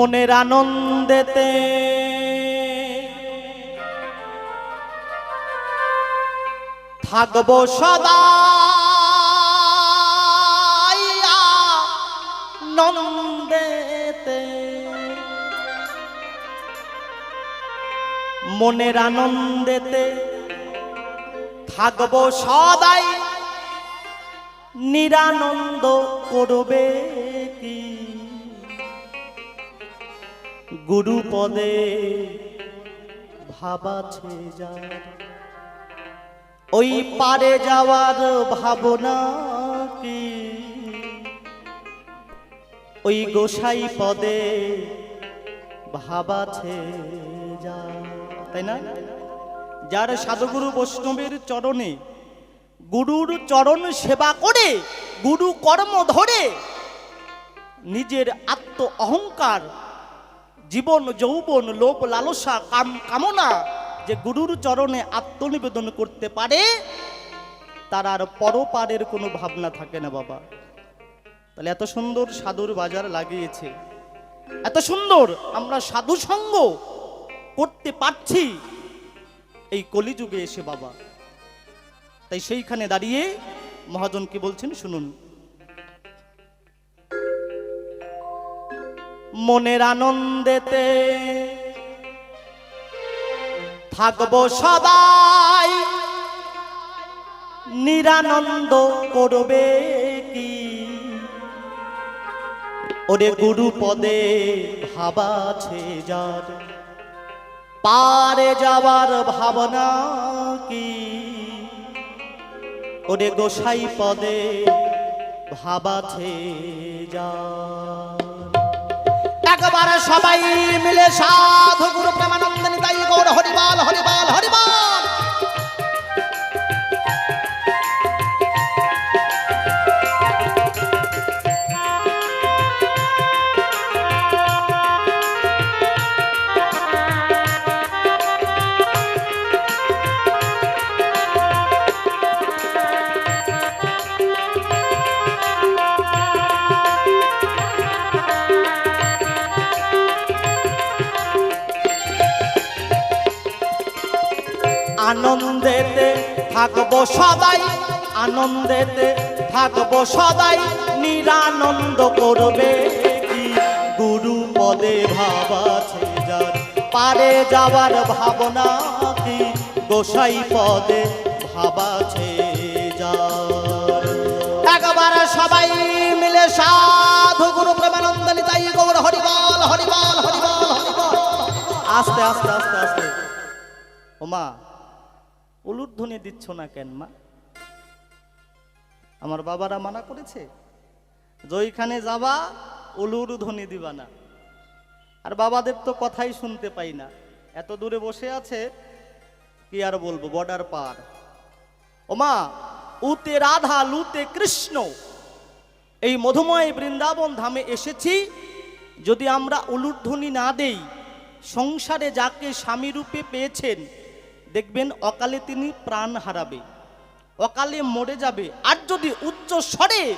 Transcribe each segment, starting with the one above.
মনের আনন্দেতে। থাকব সদা নন্দেতে। মনের আনন্দেতে থাকব সদাই। নিরানন্দ করবে কি? গুরু পদে ভাবাছে যার ওই পারে যাওয়ার ভাবনা কি? ওই গোসাই পদে ভাবাছে তাই না? যার সাধুগুরু বৈষ্ণবের চরণে গুরুর চরণ সেবা করে, গুরু কর্ম ধরে, নিজের আত্ম অহংকার জীবন, যৌবন, লোভ, লালসা, কাম, কামনা যে গুরুর চরণে আত্মনিবেদন করতে পারে, তার আর পরপারের কোনো ভাবনা থাকে না বাবা। তাহলে এত সুন্দর সাধুর বাজার লাগিয়েছে। এত সুন্দর আমরা সাধু সঙ্গ করতে পারছি এই কলিযুগে এসে বাবা। তাই সেইখানে দাঁড়িয়ে মহাজন কি বলছেন, শুনুন মনের আনন্দেতে। থাকব সদাই নিরানন্দ করবে কি? ওরে গুরু পদে ভাবাছে যার। পারে যাওয়ার ভাবনা কি? ওরে গোসাই পদে ভাবাছে যার। একবার সবাই মিলে সাধু গুরু প্রেমানন্দ নিতাই গৌর হরিবাল হরিবাল হরিবাল। থাকব সদাই আনন্দেতে, থাকব সদাই নিরানন্দ করবে। কি গুরু পদে ভাবাছে যার? পারে যাওয়ার ভাবনা কি? গোসাই পদে ভাবাছে যার। একবার সবাই মিলে সাধু গুরু প্রেমানন্দ নিতাই গৌর, হরিবল হরিবল হরিবল হরিবল। আস্তে আস্তে আস্তে আস্তে। ওমা উলুধ্বনি দিচ্ছ না কেন, মা? আমার বাবারা মানা করেছে যেইখানে যাবা উলুর ধ্বনি দিবা না। আর বাবাদের তো কথাই শুনতে পাই না। এত দূরে বসে আছে, কি আর বলব, বর্ডার পার। ওমা উতে রাধা, লুতে কৃষ্ণ। এই মধুময় বৃন্দাবন ধামে এসেছি, যদি আমরা উলুধ্বনি না দেই, সংসারে যাকে স্বামী রূপে পেয়েছেন দেখবেন অকালে তিনি প্রাণ হারাবে। অকালে মরে যাবে। আর যদি উচ্চ স্বরে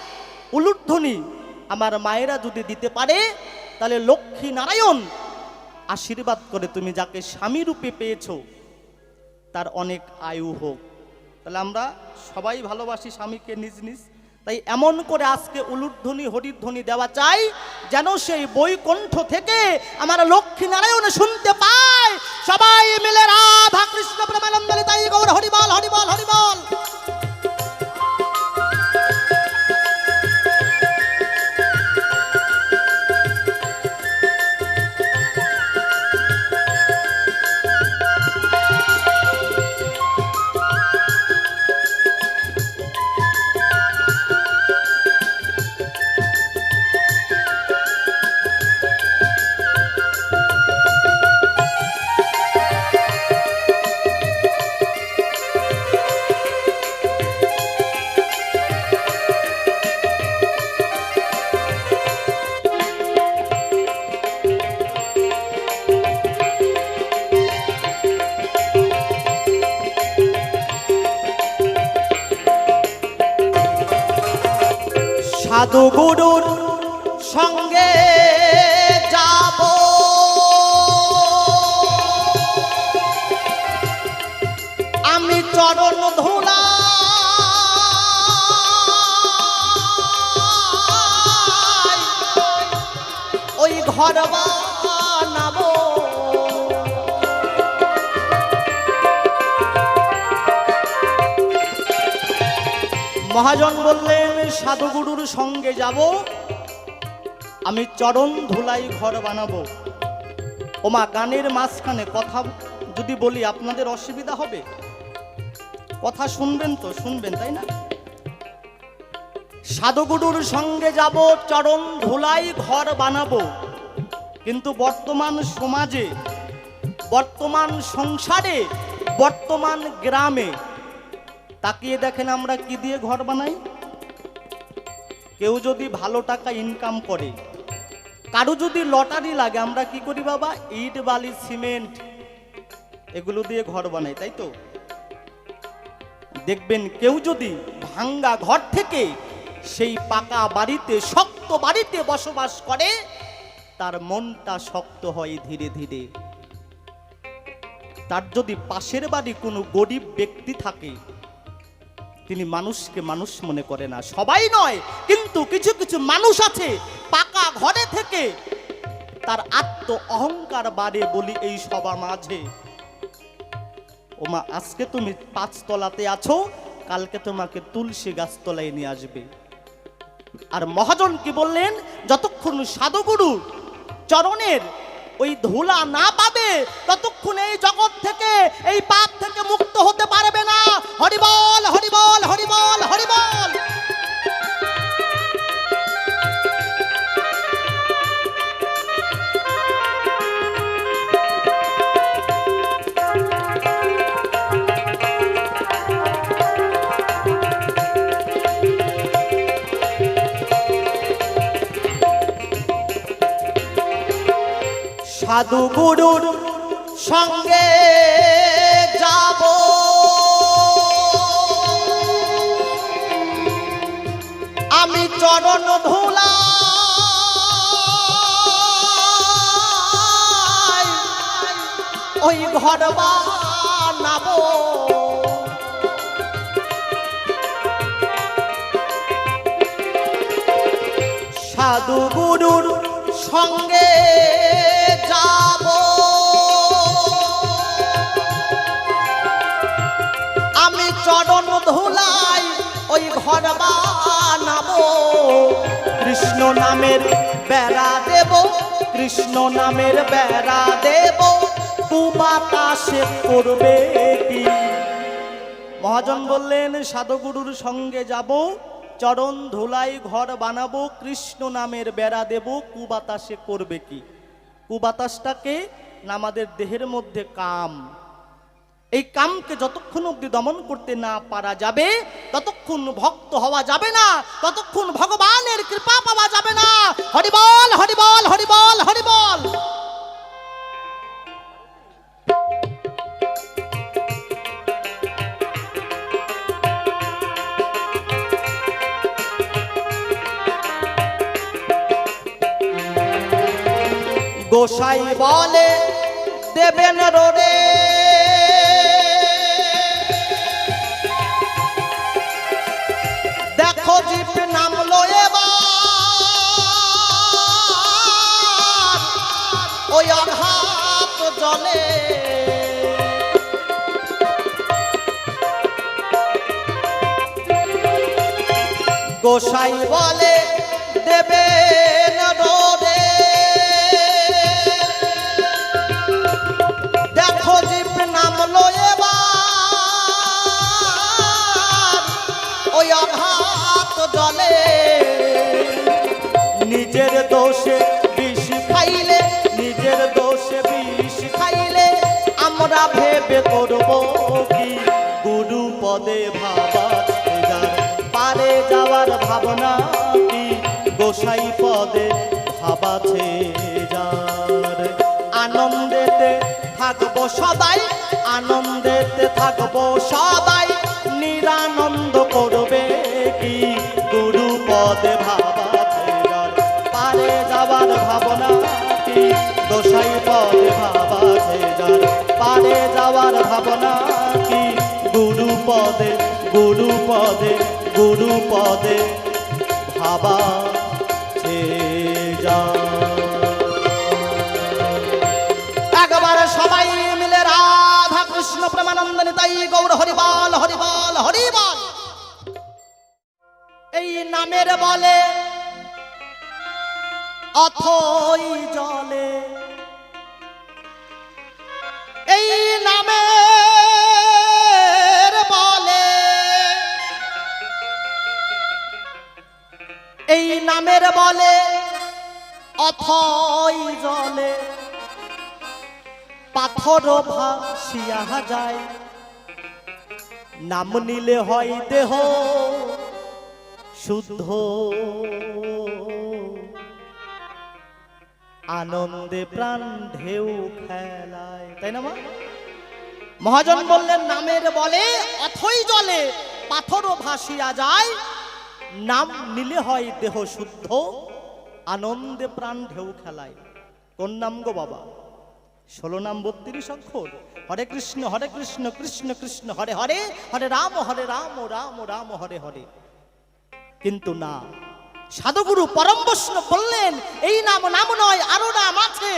উলুধ্বনি আমার মায়েরা যদি দিতে পারে, তাহলে লক্ষ্মী নারায়ণ আশীর্বাদ করে তুমি যাকে স্বামী রূপে পেয়েছ, তার অনেক আয়ু হোক। তাহলে আমরা সবাই ভালোবাসি স্বামীকে নিজ নিজ। তাই এমন করে আজকে উলুধ্বনি, হরিধ্বনি দেওয়া চাই, যেন সেই বৈকণ্ঠ থেকে আমার লক্ষ্মী নারায়ণ শুনতে পায়। সবাই মিলে রাধা কৃষ্ণ প্রেমানন্দ তাই গৌর হরিবল হরিবল হরিবল। গুরুর সঙ্গে যাব। আমি চরণ ধুলা ওই মহাজন বললেন, সাধুগুরুর সঙ্গে যাব। আমি চরণ ধুলাই ঘর বানাবো। ওমা, গানের মাঝখানে কথা যদি বলি, আপনাদের অসুবিধা হবে? কথা শুনবেন তো, শুনবেন, তাই না? সাধুগুরুর সঙ্গে যাব, চরণ ধুলাই ঘর বানাবো। কিন্তু বর্তমান সমাজে, বর্তমান সংসারে, বর্তমান গ্রামে তাকিয়ে দেখেন আমরা কি দিয়ে ঘর বানাই? কেউ যদি ভালো টাকা ইনকাম করে, কারও যদি লটারি লাগে, আমরা কি করি বাবা? ইট, বালি, সিমেন্ট, এগুলো দিয়ে ঘর বানাই, তাই তো? দেখবেন কেউ যদি ভাঙ্গা ঘর থেকে সেই পাকা বাড়িতে, শক্ত বাড়িতে বসবাস করে, তার মনটা শক্ত হয় ধীরে ধীরে। তার যদি পাশের বাড়ি কোনো গরিব ব্যক্তি থাকে তিনি মানুষকে মানুষ মনে করে না। সবাই নয়, কিন্তু কিছু কিছু মানুষ আছে পাকা ঘরে থেকে তার আত্ম অহংকার বাড়ে বলি এই সবার মাঝে। ওমা, আজকে তুমি পাঁচতলাতে আছো, কালকে তোমাকে তুলসী গাছতলায় নিয়ে আসবে। আর মহাজন কি বললেন? যতক্ষণ সাধুগুরু চরণের ওই ধুলা না পাবে, ততক্ষণ এই জগৎ থেকে, এই পাপ থেকে মুক্ত হতে পারবে না। হরিবল হরিবল হরিবল হরিবল। সাধু গুরুর সঙ্গে যাব। আমি চরণ ধুলা ওই ঘর বানাবো। সাধু গুরুর সঙ্গে ঘর কৃষ্ণ নামের বেড়া দেব, কৃষ্ণ নামের বেড়া দেব। কুবাতাসে করবে কি? মহাজন বললেন, সাধুগুরুর সঙ্গে যাব, চরণ ধুলাই ঘর বানাবো, কৃষ্ণ নামের বেড়া দেব, কুবাতাসে করবে কি? কুবাতাসটাকে আমাদের দেহের মধ্যে কাম। এই কামকে যতক্ষণ অব্দি দমন করতে না পারা যাবে, ততক্ষণ ভক্ত হওয়া যাবে না, ততক্ষণ ভগবানের কৃপা পাওয়া যাবে না। হরিবল হরিবল হরিবল হরিবল গোসাই বলে, দেবেন রে ওই আঘাত জলে। গোসাই বলে দেবেন ভাবাছে যার। আনন্দেতে থাকব সবাই আনন্দেতে থাকব সবাই নিরানন্দ করবে কি? গুরু পদে ভাবা ছেড়ার পারে যাবার ভাবনা কি? দোষাই পদে ভাবা ছেড়ার পারে যাওয়ার ভাবনা কি? গুরু পদে গুরু পদে গুরু পদে ভাবা। প্রেমানন্দনী তাই গৌর হরিবল হরিবল হরিবল। এই নামের বলে, অথই জলে। এই নামের বলে, এই নামের বলে, অথই জলে। পাথর ভাসিয়া যায়। নাম নিলে হয় দেহ শুদ্ধ। আনন্দে প্রাণ ঢেউ খেলায়। তাই না, মা? মহাজন বললেন, নামের বলে অথই জলে পাথরও ভাসিয়া যায়। নাম নিলে হয় দেহ শুদ্ধ, আনন্দে প্রাণ ঢেউ খেলায়। কোন নাম গো বাবা? ষোলো নাম বত্রিশ অক্ষর। হরে কৃষ্ণ হরে কৃষ্ণ কৃষ্ণ কৃষ্ণ, হরে হরে হরে রাম হরে রাম রাম রাম, হরে হরে। কিন্তু না, সাধুগুরু পরম বৈষ্ণব বললেন, এই নাম নাম নয়, আরও নাম আছে।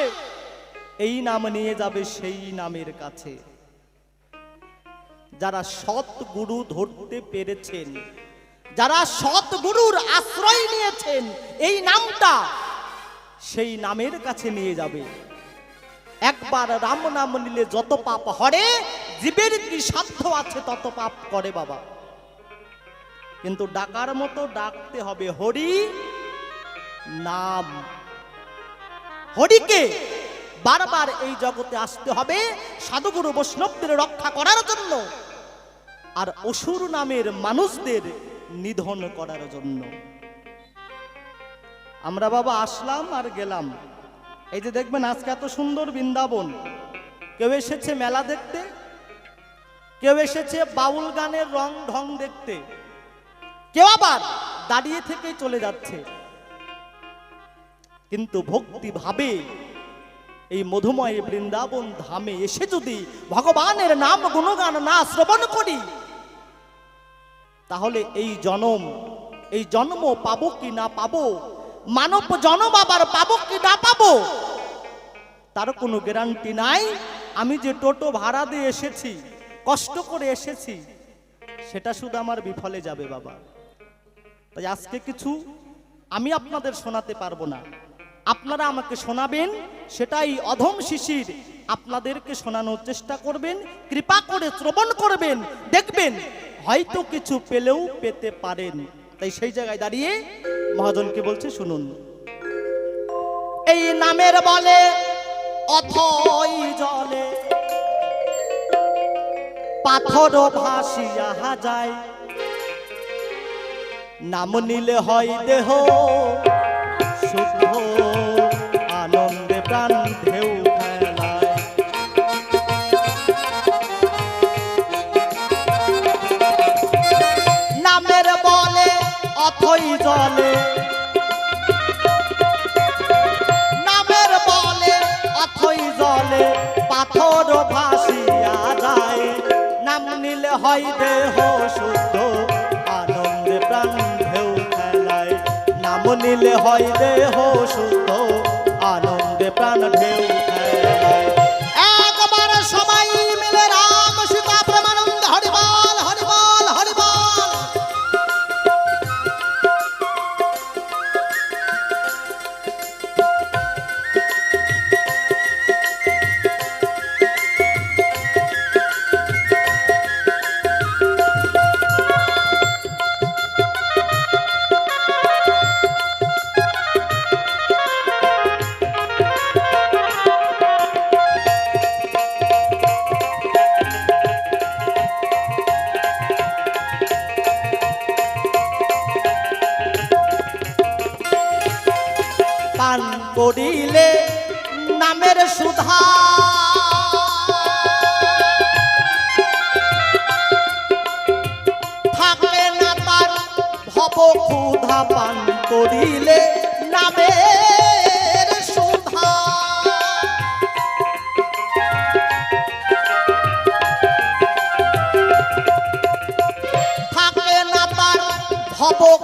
এই নাম নিয়ে যাবে সেই নামের কাছে। যারা সৎ গুরু ধরতে পেরেছেন, যারা সৎ গুরুর আশ্রয় নিয়েছেন, এই নামটা সেই নামের কাছে নিয়ে যাবে। একবার রাম নাম নিলে যত পাপ হরে, জীবের কি সাধ্য আছে তত পাপ করে বাবা। কিন্তু ডাকার মতো ডাকতে হবে হরি নাম। হরিকে বারবার এই জগতে আসতে হবে সাধুগুরু বৈষ্ণবদের রক্ষা করার জন্য আর অসুর নামের মানুষদের নিধন করার জন্য। আমরা বাবা আসলাম আর গেলাম। এই যে দেখবেন আজকে এত সুন্দর বৃন্দাবন। কেউ এসেছে মেলা দেখতে? কেউ এসেছে বাউল গানের রং ঢং দেখতে? কেউ আবার দাঁড়িয়ে থেকেই চলে যাচ্ছে। কিন্তু ভক্তি ভাবে এই মধুময় বৃন্দাবন ধামে এসে যদি ভগবানের নাম গুণগান না শ্রবণ করি, তাহলে এই জনম, এই জন্ম পাবো কি না পাবো মানব জনম আবার পাবো কি না পাবো? তার কোনো গ্যারান্টি নাই। আমি যে টোটো ভাড়া দিয়ে এসেছি, কষ্ট করে এসেছি, সেটা শুধু আমার বিফলে যাবে বাবা। তাই আজকে কিছু আমি আপনাদের শোনাতে পারব না। আপনারা আমাকে শোনাবেন, সেটাই অধম শিশির আপনাদেরকে শোনানোর চেষ্টা করবেন, কৃপা করে শ্রবণ করবেন, দেখবেন, হয়তো কিছু পেলেও পেতে পারেন। তাই সেই জায়গায় দাঁড়িয়ে মহাজনকে বলছে, শুনুন। এই নামের বলে জলে পাথর ভাসিয়া যায়। নাম নিলে হয় দেহ জলে নামের বলে, অথই জলে, পাথর ভাসিয়া যায়। নাম নিলে হয় দেহ শুদ্ধ, আনন্দে প্রাণ ঢেউ খেলায়। নাম নিলে হয় দেহ শুদ্ধ, আনন্দে প্রাণ ঢেউ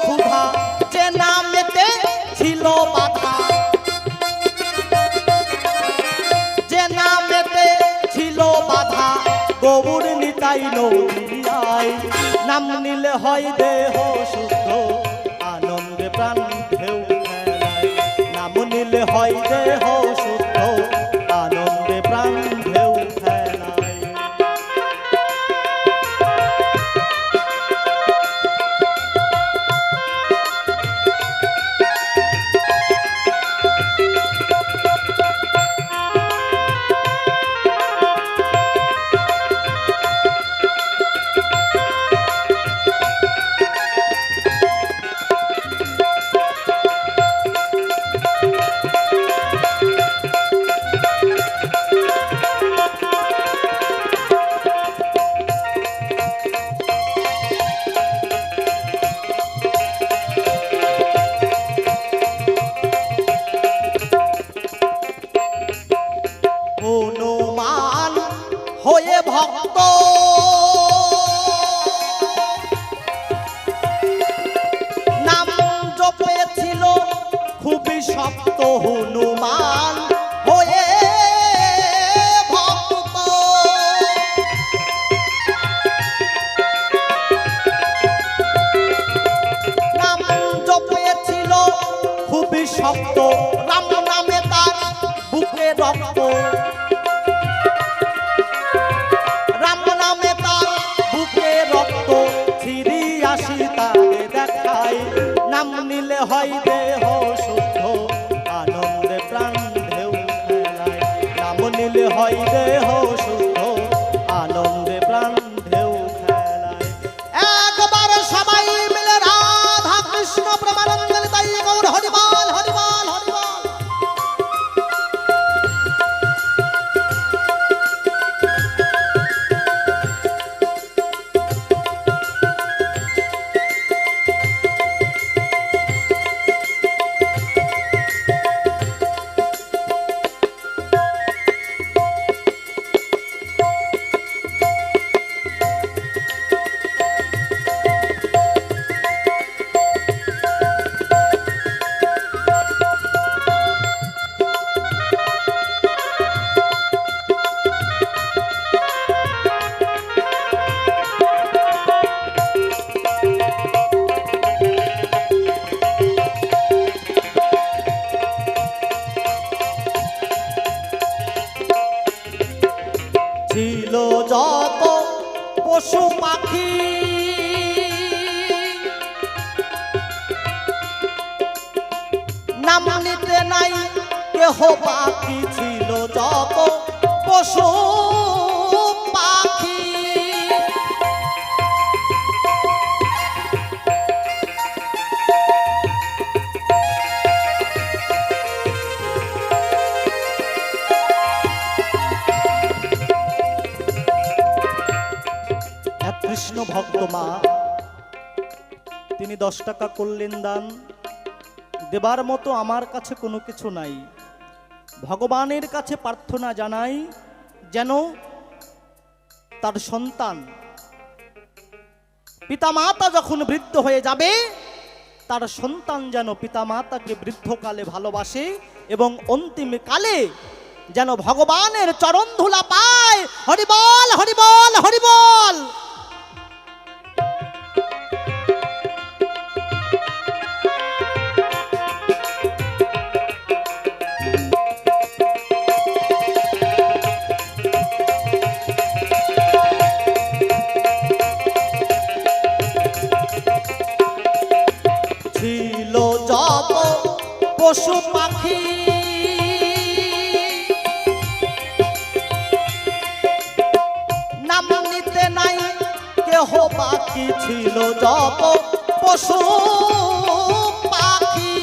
ক্ষুধা যে নামেতে ছিল বাধা। যে নামেতে ছিল বাধা গোবর নিতাই নদিয়ায় নাম নিলে হয় দেহ শুদ্ধ, আনন্দে প্রাণ ঢেউ নাম নিলে হয় দেহ মা। তিনি দশ টাকা করলেন দান। দেবার মতো আমার কাছে কোনো কিছু নাই। ভগবানের কাছে প্রার্থনা জানাই যেন তার সন্তান পিতামাতা যখন বৃদ্ধ হয়ে যাবে, তার সন্তান যেন পিতামাতাকে বৃদ্ধকালে ভালোবাসে এবং অন্তিম কালে যেন ভগবানের চরণ ধুলা পায়। হরিবল হরিবল হরিবল! পশু পাখি। নাম নিতে নাই, কেহ বাকি ছিল যত পশু পাখি।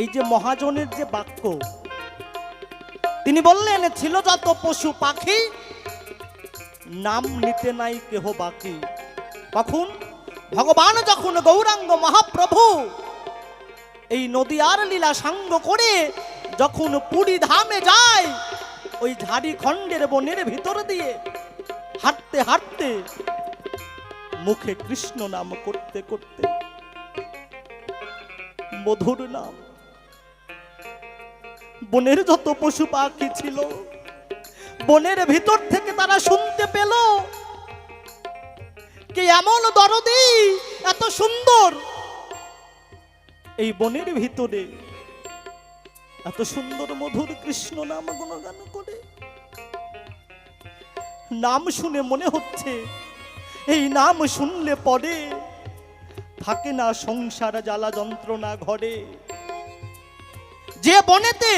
এই যে মহাজনের যে বাক্য তিনি বললেন, ছিল যত পশু পাখি, নাম নিতে নাই কেহ বাকি। কখন ভগবান যখন গৌরাঙ্গ মহাপ্রভু এই নদীয়ার লীলা সাঙ্গ করে যখন পুরী ধামে যায়, ওই ঝাড়ি খণ্ডের বনের ভিতর দিয়ে হাঁটতে হাঁটতে মুখে কৃষ্ণ নাম করতে করতে মধুর নাম বনের যত পশু পাখি ছিল, বনের ভিতর থেকে তারা শুনতে পেল কে এমন দরদি এত সুন্দর। এই বনের ভিতরে এত সুন্দর মধুর কৃষ্ণ নাম গুণগান করে। নাম শুনে মনে হচ্ছে, এই নাম শুনলে পরে থাকে না সংসার জ্বালা যন্ত্রণা ঘরে। যে বনেতে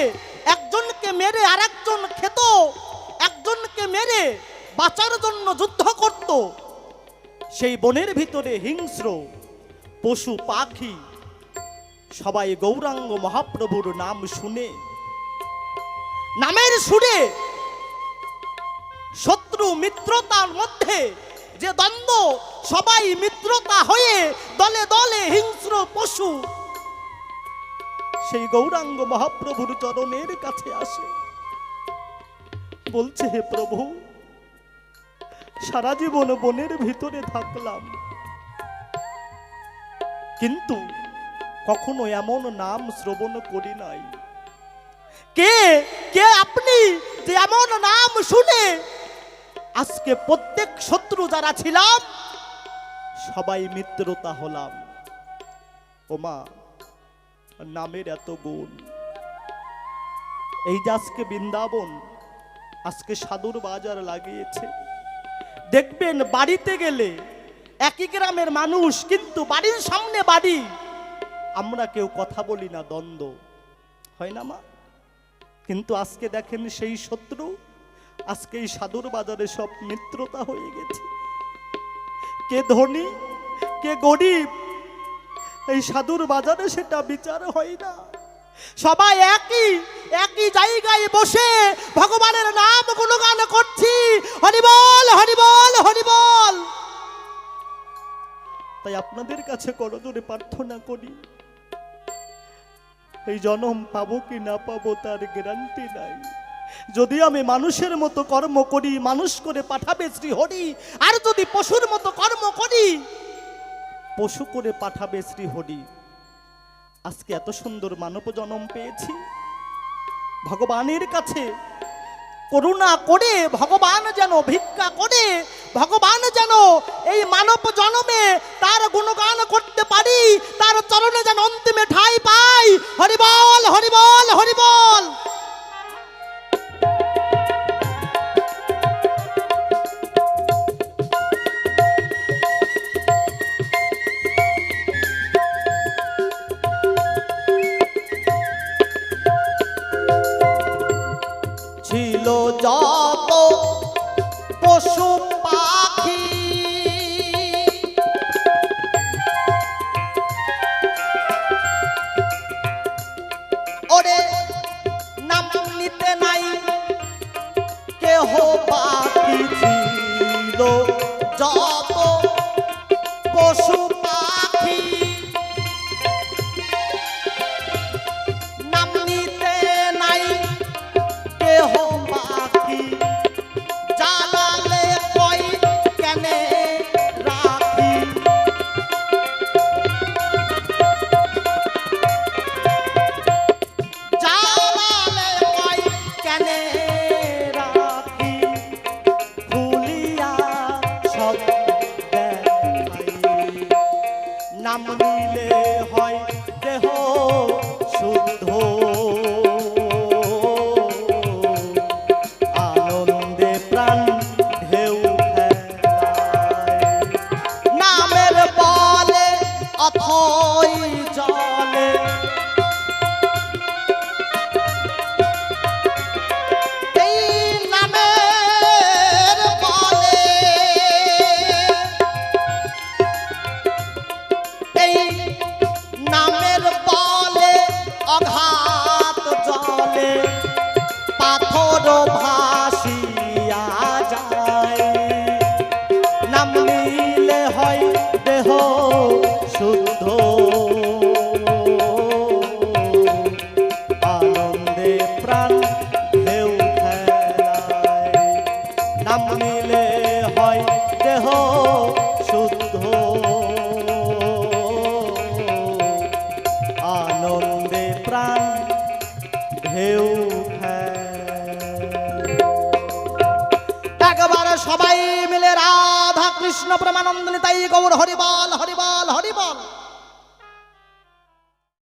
একজনকে মেরে আরেকজন খেত, একজনকে মেরে বাঁচার জন্য যুদ্ধ করত, সেই বনের ভিতরে হিংস্র পশু পাখি, সবাই গৌরাঙ্গ মহাপ্রভুর নাম শুনে, নামের সুরে শত্রু মিত্রতার মধ্যে যে দ্বন্দ্ব, সবাই মিত্রতা হয়ে দলে দলে হিংস্র পশু সেই গৌরাঙ্গ মহাপ্রভুর চরণের কাছে আসে। বলছে, হে প্রভু, সারা জীবন বনের ভিতরে থাকলাম। কিন্তু কখনো এমন নাম শ্রবণ করি নাই। কে কে আপনি যে এমন নাম শুনে আজকে প্রত্যেক শত্রু যারা ছিলাম, সবাই মিত্রতা হলাম। ওমা নামের এত গুণ। এই যে আজকে বৃন্দাবন, আজকে সাধুর বাজার লাগিয়েছে। দেখবেন বাড়িতে গেলে একই গ্রামের মানুষ, কিন্তু বাড়ির সামনে বাড়ি, আমরা কেউ কথা বলি না, দ্বন্দ্ব। হয় না মা? কিন্তু আজকে দেখেন সেই শত্রু আজকে এই সাধুর বাজারে সব মিত্রতা হয়ে গেছে। কে ধনী, কে গরিব এই সাধুর বাজারে সেটা বিচার হয় না। সবাই একই একই জায়গায় বসে ভগবানের নাম গুণগান করছি। হরিবল হরিবল হরিবল তাই আপনাদের কাছে করজোরে প্রার্থনা করি। এই জনম পাবো কি না পাবো তার গ্যারান্টি নাই। যদি আমি মানুষের মতো কর্ম করি, মানুষ করে পাঠাবে শ্রী হরি আর যদি পশুর মতো কর্ম করি পশু করে পাঠাবে শ্রী হরি। আজকে এত সুন্দর মানব জন্ম পেয়েছি। ভগবানের কাছে করুণা করে, ভগবান যেন ভিক্ষা করে, ভগবান যেন এই মানব জন্মে তার গুণগান করতে পারি, তার চরণে যেন অন্তিমে ঠাই পাই। হরিবল হরিবল হরিবল